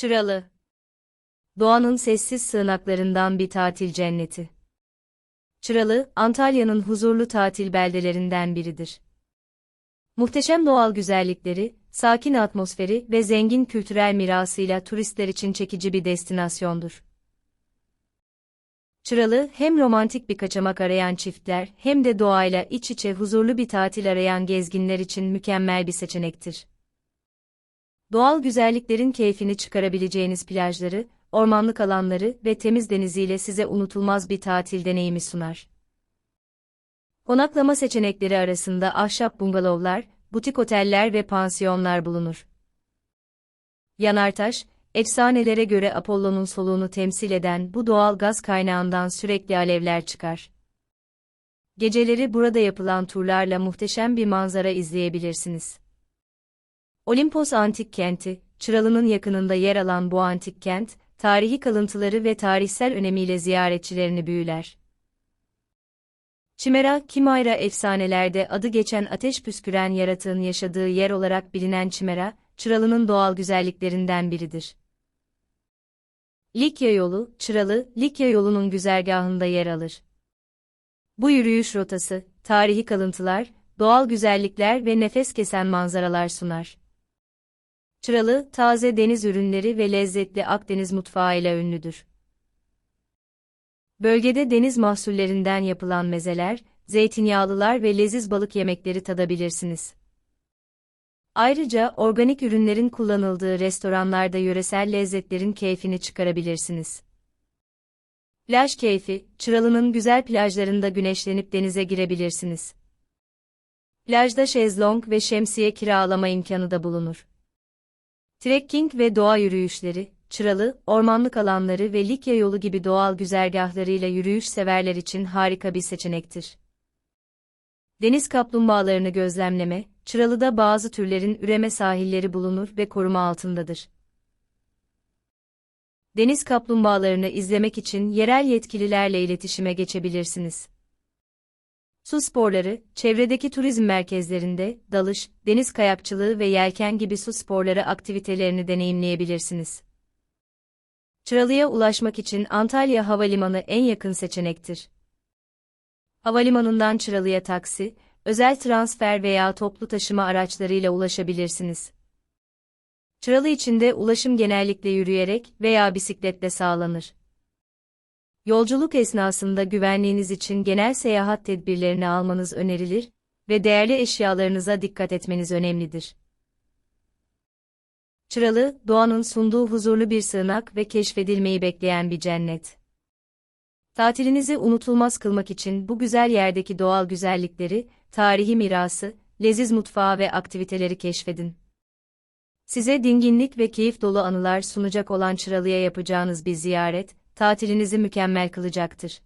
Çıralı. Doğanın sessiz sığınaklarından bir tatil cenneti. Çıralı, Antalya'nın huzurlu tatil beldelerinden biridir. Muhteşem doğal güzellikleri, sakin atmosferi ve zengin kültürel mirasıyla turistler için çekici bir destinasyondur. Çıralı, hem romantik bir kaçamak arayan çiftler hem de doğayla iç içe huzurlu bir tatil arayan gezginler için mükemmel bir seçenektir. Doğal güzelliklerin keyfini çıkarabileceğiniz plajları, ormanlık alanları ve temiz deniziyle size unutulmaz bir tatil deneyimi sunar. Konaklama seçenekleri arasında ahşap bungalovlar, butik oteller ve pansiyonlar bulunur. Yanartaş, efsanelere göre Apollo'nun soluğunu temsil eden bu doğal gaz kaynağından sürekli alevler çıkar. Geceleri burada yapılan turlarla muhteşem bir manzara izleyebilirsiniz. Olimpos Antik Kenti, Çıralı'nın yakınında yer alan bu antik kent, tarihi kalıntıları ve tarihsel önemiyle ziyaretçilerini büyüler. Çimera, Kimayra efsanelerde adı geçen ateş püsküren yaratığın yaşadığı yer olarak bilinen Çimera, Çıralı'nın doğal güzelliklerinden biridir. Likya yolu, Çıralı, Likya yolunun güzergahında yer alır. Bu yürüyüş rotası, tarihi kalıntılar, doğal güzellikler ve nefes kesen manzaralar sunar. Çıralı, taze deniz ürünleri ve lezzetli Akdeniz mutfağıyla ünlüdür. Bölgede deniz mahsullerinden yapılan mezeler, zeytinyağlılar ve leziz balık yemekleri tadabilirsiniz. Ayrıca organik ürünlerin kullanıldığı restoranlarda yöresel lezzetlerin keyfini çıkarabilirsiniz. Plaj keyfi, Çıralı'nın güzel plajlarında güneşlenip denize girebilirsiniz. Plajda şezlong ve şemsiye kiralama imkanı da bulunur. Trekking ve doğa yürüyüşleri, çıralı, ormanlık alanları ve Likya yolu gibi doğal güzergahlarıyla yürüyüş severler için harika bir seçenektir. Deniz kaplumbağalarını gözlemleme, Çıralı'da bazı türlerin üreme sahilleri bulunur ve koruma altındadır. Deniz kaplumbağalarını izlemek için yerel yetkililerle iletişime geçebilirsiniz. Su sporları, çevredeki turizm merkezlerinde, dalış, deniz kayakçılığı ve yelken gibi su sporları aktivitelerini deneyimleyebilirsiniz. Çıralı'ya ulaşmak için Antalya Havalimanı en yakın seçenektir. Havalimanından Çıralı'ya taksi, özel transfer veya toplu taşıma araçlarıyla ulaşabilirsiniz. Çıralı içinde ulaşım genellikle yürüyerek veya bisikletle sağlanır. Yolculuk esnasında güvenliğiniz için genel seyahat tedbirlerini almanız önerilir ve değerli eşyalarınıza dikkat etmeniz önemlidir. Çıralı, doğanın sunduğu huzurlu bir sığınak ve keşfedilmeyi bekleyen bir cennet. Tatilinizi unutulmaz kılmak için bu güzel yerdeki doğal güzellikleri, tarihi mirası, leziz mutfağı ve aktiviteleri keşfedin. Size dinginlik ve keyif dolu anılar sunacak olan Çıralı'ya yapacağınız bir ziyaret, tatilinizi mükemmel kılacaktır.